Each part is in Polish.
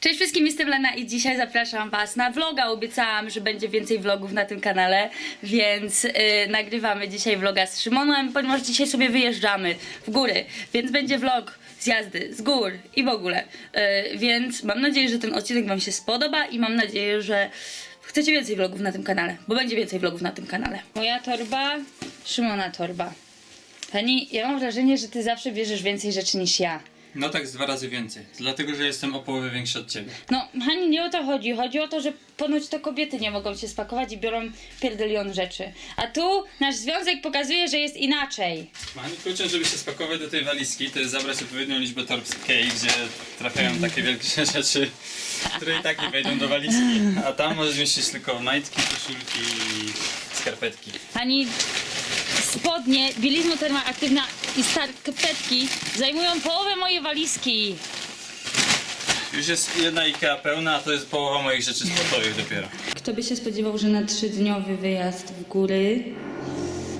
Cześć wszystkim, jestem Lena i dzisiaj zapraszam Was na vloga. Obiecałam, że będzie więcej vlogów na tym kanale, więc y, nagrywamy dzisiaj vloga z Szymonem, ponieważ dzisiaj sobie wyjeżdżamy w góry, więc będzie vlog z jazdy, z gór i w ogóle. Y, więc mam nadzieję, że ten odcinek Wam się spodoba i mam nadzieję, że chcecie więcej vlogów na tym kanale, bo będzie więcej vlogów na tym kanale. Moja torba, Szymona torba. Pani, ja mam wrażenie, że Ty zawsze bierzesz więcej rzeczy niż ja. No tak z dwa razy więcej. Dlatego, że jestem o połowę większy od ciebie. No, Hani, nie o to chodzi. Chodzi o to, że ponoć to kobiety nie mogą się spakować i biorą pierdylion rzeczy. A tu nasz związek pokazuje, że jest inaczej. Mam kluczem, żeby się spakować do tej walizki, to jest zabrać odpowiednią liczbę torb z Ikei, gdzie trafiają takie wielkie rzeczy, które i tak nie wejdą do walizki. A tam możesz zmieścić tylko majtki, koszulki i skarpetki. Hani, spodnie, bielizna termoaktywna i skarpetki zajmują połowę mojej walizki. Już jest jedna Ikea pełna, a to jest połowa moich rzeczy sportowych dopiero. Kto by się spodziewał, że na trzydniowy wyjazd w góry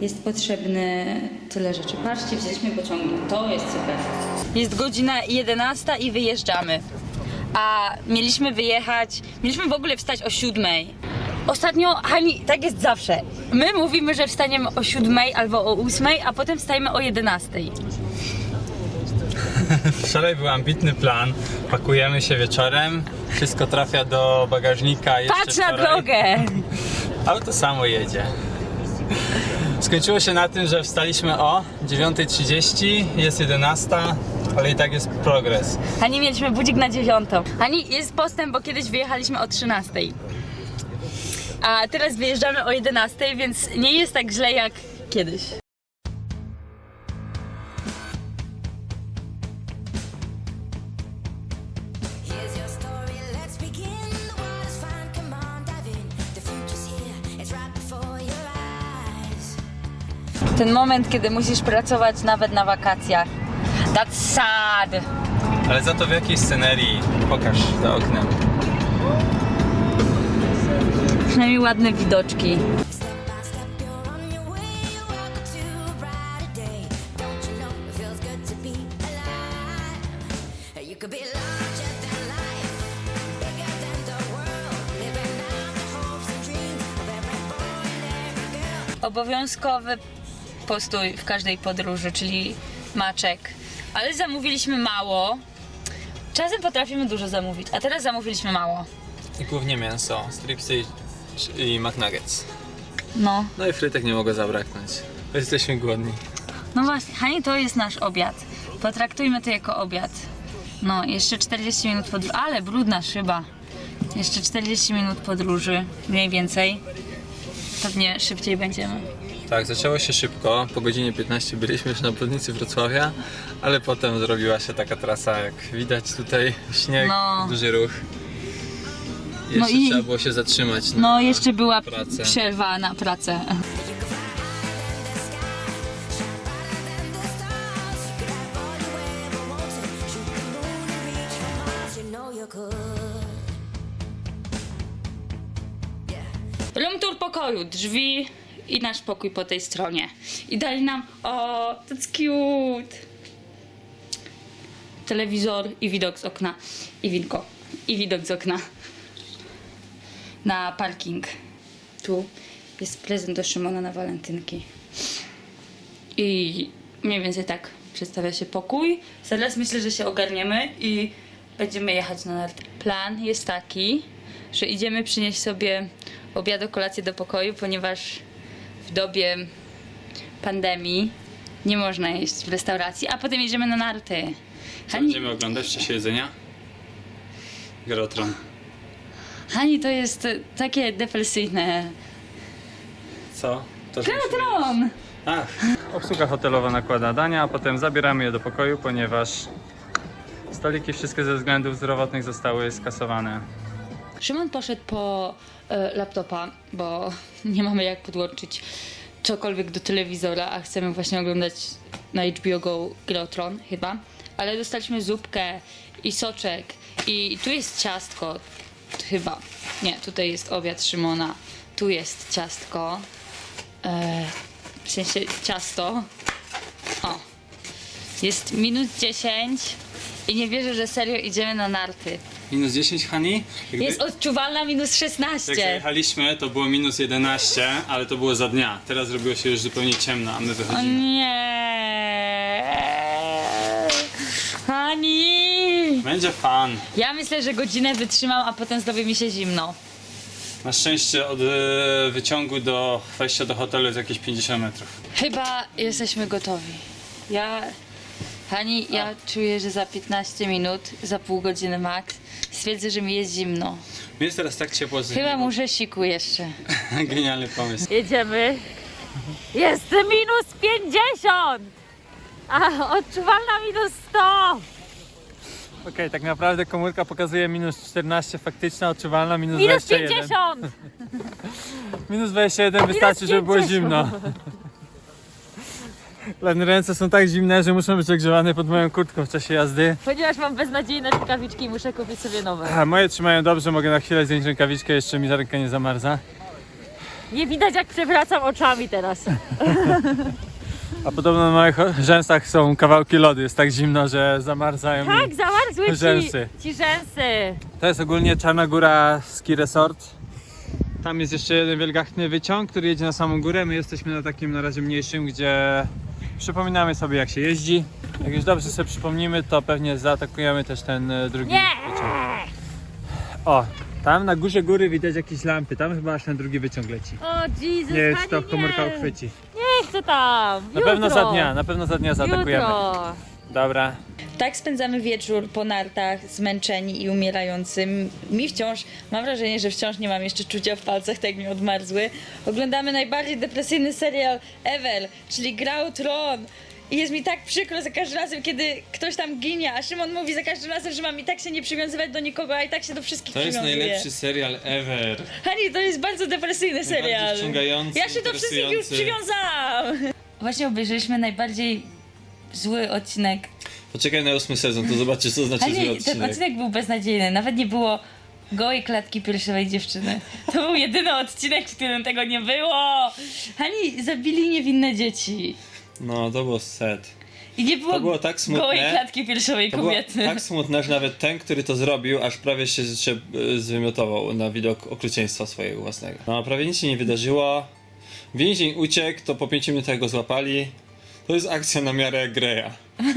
jest potrzebne tyle rzeczy. Patrzcie, wzięliśmy pociągnik. To jest super. Jest godzina 11 i wyjeżdżamy. A mieliśmy wyjechać, mieliśmy w ogóle wstać o 7. Ostatnio, Hani, tak jest zawsze. My mówimy, że wstaniemy o 7 albo o 8, a potem wstajemy o 11. Wczoraj był ambitny plan, pakujemy się wieczorem, wszystko trafia do bagażnika jeszcze Patrz na wczoraj. drogę! Auto samo jedzie. Skończyło się na tym, że wstaliśmy o 9.30, jest 11, ale i tak jest progres. Hani, mieliśmy budzik na 9. Hani, jest postęp, bo kiedyś wyjechaliśmy o 13. A teraz wyjeżdżamy o 11, więc nie jest tak źle jak kiedyś. Ten moment, kiedy musisz pracować nawet na wakacjach. That's sad. Ale za to w jakiej scenerii? Pokaż za oknem. Przynajmniej ładne widoczki. Obowiązkowy postój w każdej podróży, czyli maczek. Ale zamówiliśmy mało. Czasem potrafimy dużo zamówić, a teraz zamówiliśmy mało. I głównie mięso, stripsy i, McNuggets. No. No i frytek nie mogło zabraknąć. Jesteśmy głodni. No właśnie, Hani, to jest nasz obiad. Potraktujmy to jako obiad. No, jeszcze 40 minut podróży, ale brudna szyba. Jeszcze 40 minut podróży, mniej więcej. Pewnie szybciej będziemy. Tak, zaczęło się szybko. Po godzinie 15 byliśmy już na obwodnicy Wrocławia, ale potem zrobiła się taka trasa, jak widać tutaj śnieg, No. duży ruch. Jeszcze No i- trzeba było się zatrzymać. na No, jeszcze była pracę. przerwa na pracę. Room tour pokoju, drzwi i nasz pokój po tej stronie. I dali nam, o, that's cute. Telewizor i widok z okna. I winko. I widok z okna. Na parking. Tu jest prezent do Szymona na walentynki. I mniej więcej tak przedstawia się pokój. Zaraz myślę, że się ogarniemy i będziemy jechać na narty. Plan jest taki, że idziemy przynieść sobie obiad, kolację do pokoju, ponieważ w dobie pandemii nie można jeść w restauracji, a potem jedziemy na narty. Co będziemy oglądać w czasie jedzenia? Grotron. Hani to jest e, takie depresyjne. Co? To, Tron! Ach. Obsługa hotelowa nakłada dania, a potem zabieramy je do pokoju, ponieważ stoliki wszystkie ze względów zdrowotnych zostały skasowane. Szymon poszedł po e, laptopa, bo nie mamy jak podłączyć cokolwiek do telewizora, a chcemy właśnie oglądać na HBO Go Grotron chyba. Ale dostaliśmy zupkę i soczek i tu jest ciastko chyba. Nie, tutaj jest obiad Szymona. Tu jest ciastko. E, w sensie ciasto. O. Jest minut 10 i nie wierzę, że serio idziemy na narty. Minus 10, Hani? Jakby, Jest odczuwalna minus jak 16. zajechaliśmy, to było minus 11, ale to było za dnia. Teraz zrobiło się już zupełnie ciemno, a my O wychodzimy. nie. Hani! Będzie fan. Ja myślę, że godzinę wytrzymam, a potem zrobi mi się zimno. Na szczęście od e, wyciągu do wejścia do hotelu jest jakieś 50 metrów. Chyba jesteśmy gotowi. Ja, Hani, ja czuję, że za 15 minut, za pół godziny max, stwierdzę, że mi jest zimno. Mi jest teraz tak ciepło z Chyba muszę siku jeszcze. Genialny pomysł. Jedziemy. Jest minus 50! A odczuwalna minus 100! Okej, tak naprawdę komórka pokazuje minus 14, faktyczna, odczuwalna minus, Minus 21. 50! Minus 21 wystarczy, żeby było 50. zimno. Leny ręce są tak zimne, że muszą być ogrzewane pod moją kurtką w czasie jazdy. Ponieważ mam beznadziejne rękawiczki, muszę kupić sobie nowe. A moje trzymają dobrze, mogę na chwilę zdjąć rękawiczkę, jeszcze mi ręka nie zamarza. Nie widać jak przewracam oczami teraz. A podobno na moich rzęsach są kawałki lodu, jest tak zimno, że zamarzają mi. Tak, zamarzły ci, Rzęsy. ci rzęsy. To jest ogólnie Czarna Góra Ski Resort. Tam jest jeszcze jeden wielgachny wyciąg, który jedzie na samą górę. My jesteśmy na takim na razie mniejszym, gdzie przypominamy sobie jak się jeździ. Jak już dobrze sobie przypomnimy, to pewnie zaatakujemy też ten e, drugi Nie! wyciąg. O, tam na górze góry widać jakieś lampy. Tam chyba aż ten drugi wyciąg leci. O Jezus, Nie wiem, czy to komórka nie. uchwyci. Nie chcę tam. Na Jutro. pewno za dnia, na pewno za dnia zaatakujemy. Jutro. Dobra. Tak spędzamy wieczór po nartach, zmęczeni i umierający. Mi wciąż, mam wrażenie, że wciąż nie mam jeszcze czucia w palcach, tak mi odmarzły. Oglądamy najbardziej depresyjny serial ever, czyli Gra o Tron. I jest mi tak przykro za każdym razem, kiedy ktoś tam ginie, a Szymon mówi za każdym razem, że mam i tak się nie przywiązywać do nikogo, a i tak się do wszystkich To jest przywiązuje. najlepszy serial ever. Hani, to jest bardzo depresyjny serial. wciągający, Ja się do wszystkich już interesujący. przywiązałam. Właśnie obejrzeliśmy najbardziej zły odcinek Poczekaj na ósmy sezon, to zobaczycie co znaczy zły ten odcinek. odcinek był beznadziejny. Nawet nie było gołej klatki piersiowej dziewczyny. To był jedyny odcinek, w którym tego nie było. Hani zabili niewinne dzieci. No, to było set. I nie było, To było tak smutne. gołej klatki piersiowej To było kobiety. tak smutne, że nawet ten, który to zrobił, aż prawie się, się e, zwymiotował na widok okrucieństwa swojego własnego. No, prawie nic się nie wydarzyło. Więzień uciekł, to po 5 minutach go złapali. To jest akcja na miarę Greya.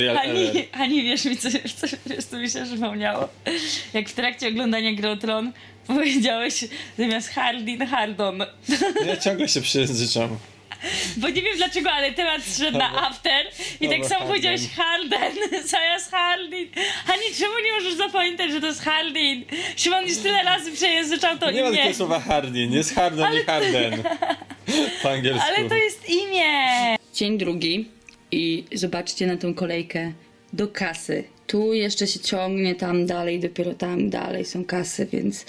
Real. Hani, Hani, wiesz mi, co, co, wiesz, co mi się przypomniało? Jak w trakcie oglądania Gry o Tron powiedziałeś zamiast Hardin, Hardon. Ja ciągle się przyjęzyczam. Bo nie wiem dlaczego, ale temat zszedł na after i tak samo Harden. powiedziałeś Harden zamiast Hardin. Hani, czemu nie możesz zapamiętać, że to jest Hardin? Szymon już tyle razy przejęzyczał to Nie ma imię. takiego słowa Hardin, jest Hardon i Harden. Po angielsku. Ale to jest imię! Dzień drugi i zobaczcie na tą kolejkę do kasy. Tu jeszcze się ciągnie, tam dalej, dopiero tam dalej są kasy, więc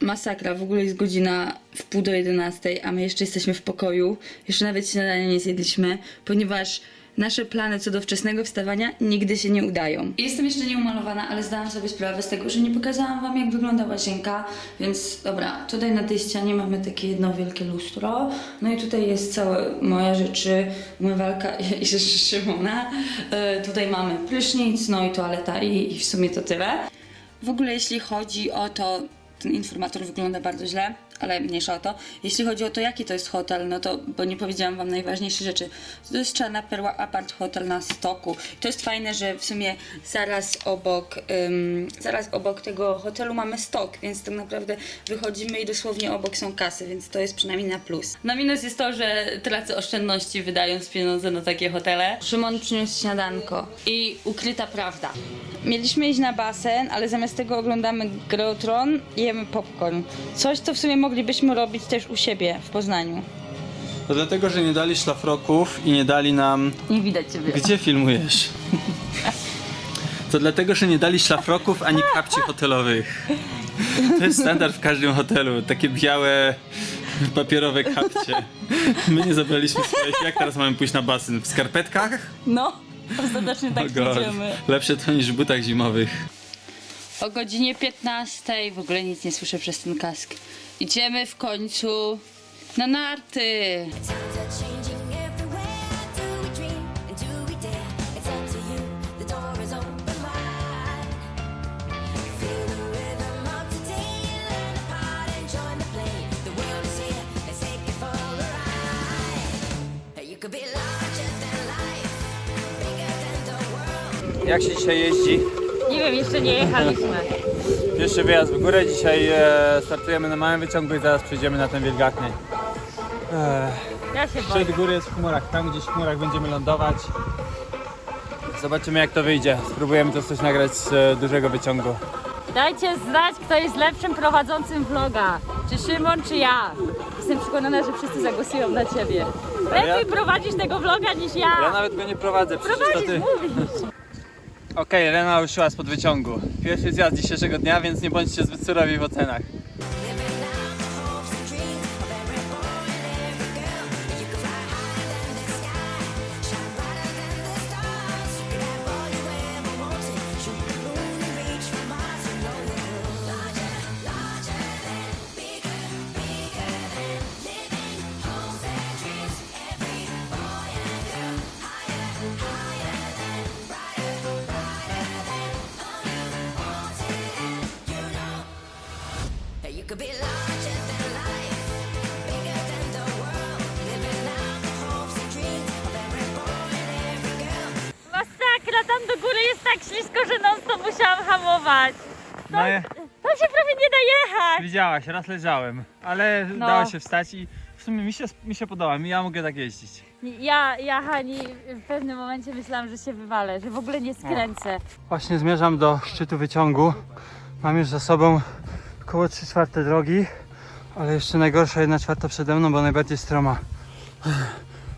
masakra. W ogóle jest godzina w pół do 11, a my jeszcze jesteśmy w pokoju. Jeszcze nawet śniadania nie zjedliśmy, ponieważ nasze plany co do wczesnego wstawania nigdy się nie udają. Jestem jeszcze nieumalowana, ale zdałam sobie sprawę z tego, że nie pokazałam wam jak wygląda łazienka, więc dobra, tutaj na tej ścianie mamy takie jedno wielkie lustro, no i tutaj jest całe moje rzeczy, umywalka i, i rzeczy Szymona. E, tutaj mamy prysznic, no i toaleta i, i w sumie to tyle. W ogóle jeśli chodzi o to, ten informator wygląda bardzo źle, ale mniejsza o to. Jeśli chodzi o to, jaki to jest hotel, no to, bo nie powiedziałam wam najważniejsze rzeczy. To jest Czarna Perła Apart Hotel na Stoku. To jest fajne, że w sumie zaraz obok, ym, zaraz obok tego hotelu mamy stok, więc tak naprawdę wychodzimy i dosłownie obok są kasy, więc to jest przynajmniej na plus. Na minus jest to, że tracę oszczędności wydając pieniądze na takie hotele. Szymon przyniósł śniadanko i ukryta prawda. Mieliśmy iść na basen, ale zamiast tego oglądamy grę o Tron i jemy popcorn. Coś, co w sumie moglibyśmy robić też u siebie w Poznaniu. To dlatego, że nie dali szlafroków i nie dali nam... Nie widać ciebie. Gdzie filmujesz? To dlatego, że nie dali szlafroków ani kapci hotelowych. To jest standard w każdym hotelu. Takie białe, papierowe kapcie. My nie zabraliśmy swoich. Jak teraz mamy pójść na basen? W skarpetkach? No, ostatecznie tak God. idziemy. Lepsze to niż w butach zimowych. O godzinie 15, w ogóle nic nie słyszę przez ten kask. Idziemy w końcu na narty. Jak się dzisiaj jeździ? Nie wiem, jeszcze nie jechaliśmy. Pierwszy wyjazd w górę. Dzisiaj e, startujemy na małym wyciągu i zaraz przejdziemy na ten wielgachny. E, Ja się boję. szczyt góry jest w chmurach. Tam gdzieś w chmurach będziemy lądować. Zobaczymy jak to wyjdzie. Spróbujemy to coś nagrać z e, dużego wyciągu. Dajcie znać, kto jest lepszym prowadzącym vloga. Czy Szymon, czy ja. Jestem przekonana, że wszyscy zagłosują na ciebie. Lepiej prowadzisz tego vloga niż ja. Ja nawet go nie prowadzę, przecież to Prowadzisz, ty. mówisz. Okej, Lena ruszyła spod wyciągu. Pierwszy zjazd dzisiejszego dnia, więc nie bądźcie zbyt surowi w ocenach. Hamować. No, je- Tam się prawie nie da jechać. widziałaś, raz leżałem, ale No. dało się wstać i w sumie mi się, mi się podoba, ja mogę tak jeździć. Ja, ja Hani w pewnym momencie myślałam, że się wywalę, że w ogóle nie skręcę. Właśnie zmierzam do szczytu wyciągu. Mam już za sobą około 3 czwarte drogi, ale jeszcze najgorsza 1 czwarta przede mną, bo najbardziej stroma.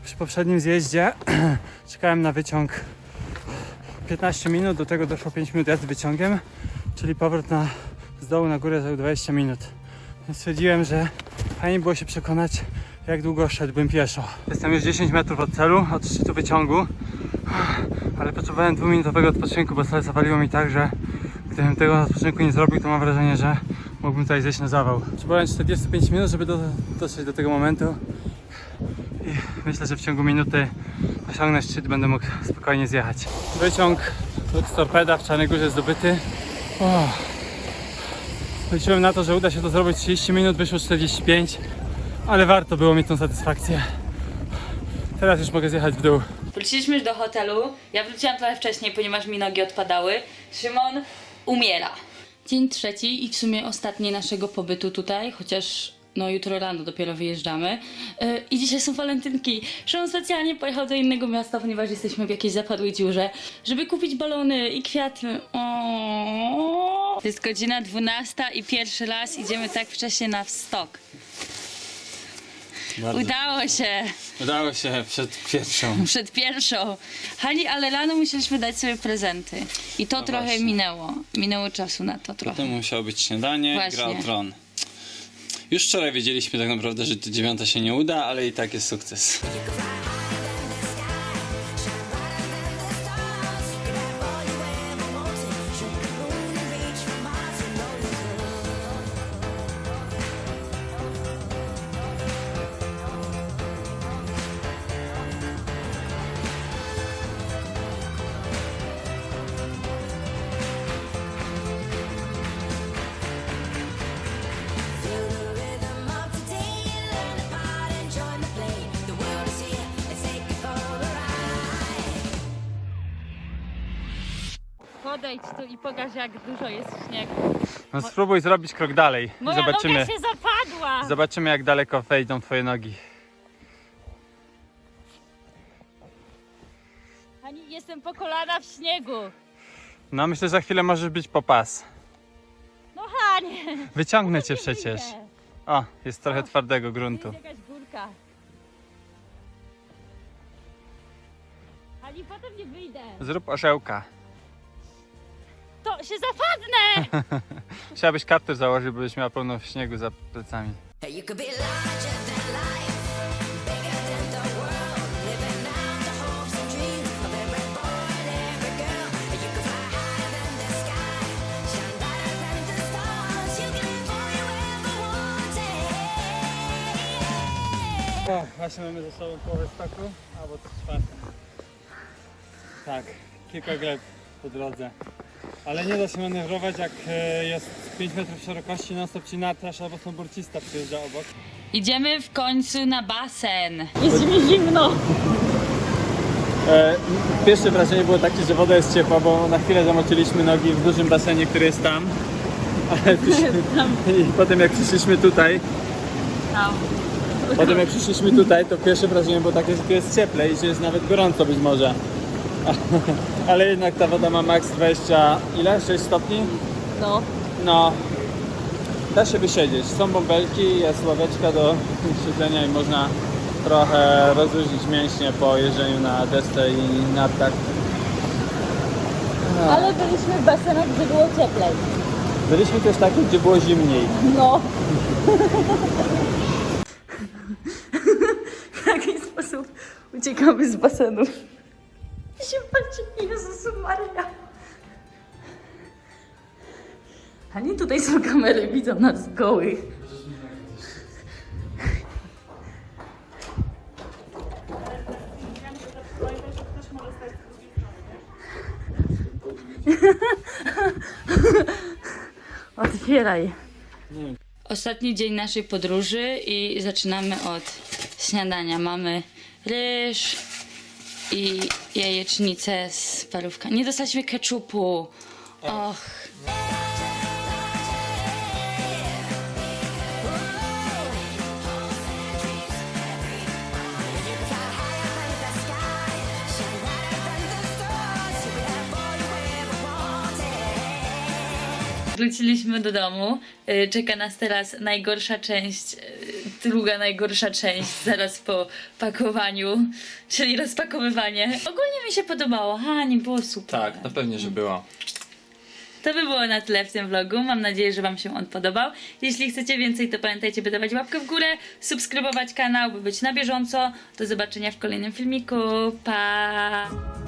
Przy poprzednim zjeździe czekałem na wyciąg 15 minut, do tego doszło 5 minut jazdy wyciągiem, czyli powrót na, z dołu na górę zajął 20 minut. Więc stwierdziłem, że fajnie było się przekonać, jak długo szedłbym pieszo. Jestem już 10 metrów od celu, od szczytu wyciągu ale potrzebowałem dwuminutowego odpoczynku, bo stale zawaliło mi tak, że gdybym tego odpoczynku nie zrobił, to mam wrażenie, że mógłbym tutaj zejść na zawał. Potrzebowałem 45 minut, żeby do, dotrzeć do tego momentu i myślę, że w ciągu minuty osiągnę szczyt, będę mógł spokojnie zjechać. Wyciąg Lux Torpeda w Czarnej Górze zdobyty. O. Liczyłem na to, że uda się to zrobić w 30 minut, wyszło 45, ale warto było mieć tą satysfakcję. Teraz już mogę zjechać w dół. Wróciliśmy już do hotelu. Ja wróciłam trochę wcześniej, ponieważ mi nogi odpadały. Szymon umiera. Dzień trzeci i w sumie ostatni naszego pobytu tutaj, chociaż no jutro rano dopiero wyjeżdżamy. Yy, I dzisiaj są walentynki. Szymon specjalnie pojechał do innego miasta, ponieważ jesteśmy w jakiejś zapadłej dziurze, żeby kupić balony i kwiaty. O. Jest godzina 12 i pierwszy raz idziemy tak wcześnie na stok. Udało się! Udało się przed pierwszą. przed pierwszą. Hani, ale rano musieliśmy dać sobie prezenty. I to trochę właśnie. minęło. Minęło czasu na to trochę. Potem musiało być śniadanie, Właśnie. gra o tron. Już wczoraj wiedzieliśmy tak naprawdę, że dziewiąta się nie uda, ale i tak jest sukces. Podejdź tu i pokaż, jak dużo jest śniegu. No spróbuj zrobić krok dalej i Moja zobaczymy, noga się zapadła. zobaczymy jak daleko wejdą twoje nogi. Hani, jestem po kolana w śniegu. No myślę, że za chwilę możesz być po pas. No Hani. Wyciągnę cię przecież. O, jest trochę twardego gruntu. jest jakaś górka. Hani, potem nie wyjdę. Zrób orzełka. To się zapadnę. Chciałabyś kaptur założyć, byś miała pełno śniegu za plecami. You could be larger than life, bigger than the world, living out the hopes and dreams of every boy and every girl. You could fly higher than the sky, shine brighter than the stars. You can have all you ever wanted. O, właśnie mamy ze sobą połowę stoku, albo to czwarte. Tak, kilka gleb po drodze. Ale nie da się manewrować, jak e, jest 5 metrów szerokości, non stop ci natrasz, albo snowboardzista przyjeżdża obok. Idziemy w końcu na basen. Jest mi zimno. E, pierwsze wrażenie było takie, że woda jest ciepła, bo na chwilę zamoczyliśmy nogi w dużym basenie, który jest tam. Ale tu się, I potem jak przyszliśmy tutaj, Tam. potem jak przyszliśmy tutaj, to pierwsze wrażenie było takie, że tu jest cieplej i że jest nawet gorąco być może. Ale jednak ta woda ma maks 20, ile? 6 stopni? No. No, da się wysiedzieć. Są bąbelki, jest ławeczka do siedzenia i można trochę rozluźnić mięśnie po jeżdżeniu na desce i nartach. Ale byliśmy w basenach, gdzie było cieplej. Byliśmy też takim, gdzie było zimniej. No. w jaki sposób uciekamy z basenu? się patrzy, Jezusu Maria. Ani tutaj są kamery, widzą nas gołych. Otwieraj. Ostatni dzień naszej podróży i zaczynamy od śniadania. Mamy ryż i jajecznicę z parówka. Nie dostaliśmy keczupu. Och. Wróciliśmy do domu. Y, Czeka nas teraz najgorsza część, y, druga najgorsza część zaraz po pakowaniu, czyli rozpakowywanie. Ogólnie mi się podobało, ha, nie było super. Tak, no pewnie, że było. To by było na tyle w tym vlogu. Mam nadzieję, że Wam się on podobał. Jeśli chcecie więcej, to pamiętajcie, by dawać łapkę w górę, subskrybować kanał, by być na bieżąco. Do zobaczenia w kolejnym filmiku. Pa!